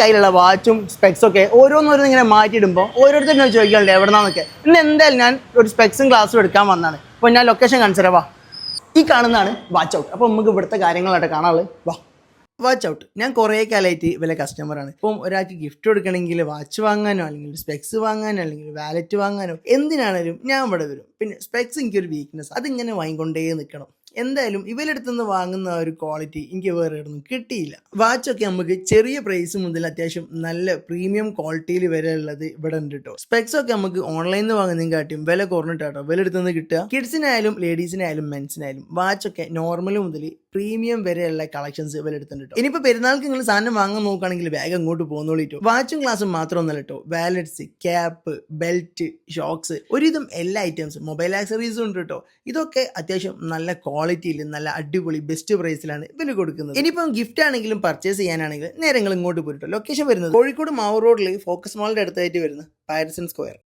കയ്യിലുള്ള വാച്ചും സ്പെക്സും ഒക്കെ ഓരോന്നോരോന്ന് ഇങ്ങനെ മാറ്റിയിടുമ്പോൾ ഓരോരുത്തരും ചോദിക്കാറുണ്ട് എവിടെന്നാന്നൊക്കെ. ഇന്ന് എന്തായാലും ഞാൻ ഒരു സ്പെക്സും ക്ലാസ്സും എടുക്കാൻ വന്നതാണ്. അപ്പോൾ ഞാൻ ലൊക്കേഷൻ കാണിച്ചു വാ. ഈ കാണുന്നതാണ് വാച്ച് ഔട്ട് അപ്പോൾ നമുക്ക് ഇവിടുത്തെ കാര്യങ്ങളായിട്ട് കാണാനുള്ളത് വാ. വാച്ച് ഔട്ട് ഞാൻ കുറേ കാലമായിട്ട് ഇവരെ കസ്റ്റമറാണ് ഇപ്പം ഒരാൾക്ക് ഗിഫ്റ്റ് കൊടുക്കണമെങ്കിൽ വാച്ച് വാങ്ങാനോ അല്ലെങ്കിൽ സ്പെക്സ് വാങ്ങാനോ അല്ലെങ്കിൽ വാലറ്റ് വാങ്ങാനോ എന്തിനാണേലും ഞാൻ ഇവിടെ വരും. പിന്നെ സ്പെക്സ് എനിക്കൊരു വീക്ക്നെസ് അതിങ്ങനെ വാങ്ങിക്കൊണ്ടേ നിൽക്കണം. എന്തായാലും ഇവരെടുത്തു നിന്ന് വാങ്ങുന്ന ഒരു ക്വാളിറ്റി എനിക്ക് വേറെ ഒന്നും കിട്ടിയില്ല. വാച്ചൊക്കെ നമുക്ക് ചെറിയ പ്രൈസ് മുതൽ അത്യാവശ്യം നല്ല പ്രീമിയം ക്വാളിറ്റിയിൽ വരെ ഉള്ളത് ഇവിടെ ഉണ്ട് കേട്ടോ സ്പെക്സ് ഒക്കെ നമുക്ക് ഓൺലൈനിൽ നിന്ന് വാങ്ങുന്നതും കാട്ടിയും വില കുറഞ്ഞിട്ടാട്ടോ വില എടുത്തു നിന്ന് കിട്ടുക കിഡ്സിനായാലും ലേഡീസിനായാലും മെൻസിനായാലും വാച്ചൊക്കെ നോർമൽ മുതൽ പ്രീമിയം വരെയുള്ള കളക്ഷൻസ് ഇവർ എടുത്തിട്ടുണ്ട് ഇനിയിപ്പോ പെരുന്നാൾക്ക് നിങ്ങൾ സാധനം വാങ്ങാൻ നോക്കുകയാണെങ്കിൽ വേഗം അങ്ങോട്ട് പോകുന്നോളിട്ടോ വാച്ചും ക്ലാസ്സും മാത്രമൊന്നുമല്ല കേട്ടോ വാലറ്റ്സ് ക്യാപ്പ് ബെൽറ്റ് ഷോക്സ് ഒരുവിധം എല്ലാ ഐറ്റംസും മൊബൈൽ ആക്സറീസും ഉണ്ട് കേട്ടോ ഇതൊക്കെ അത്യാവശ്യം നല്ല ക്വാളിറ്റിയിൽ നല്ല അടിപൊളി ബെസ്റ്റ് പ്രൈസിലാണ് ഇവർ കൊടുക്കുന്നത്. ഇനിയിപ്പം ഗിഫ്റ്റ് ആണെങ്കിലും പർച്ചേസ് ചെയ്യാനാണെങ്കിലും നേരങ്ങൾ ഇങ്ങോട്ട് പോയിട്ടോ. ലൊക്കേഷൻ വരുന്നത് കോഴിക്കോട് മാവൂർ റോഡിൽ ഫോക്കസ് മാളിന്റെ അടുത്തായിട്ട് വരുന്ന പാരിസൺ സ്ക്വയർ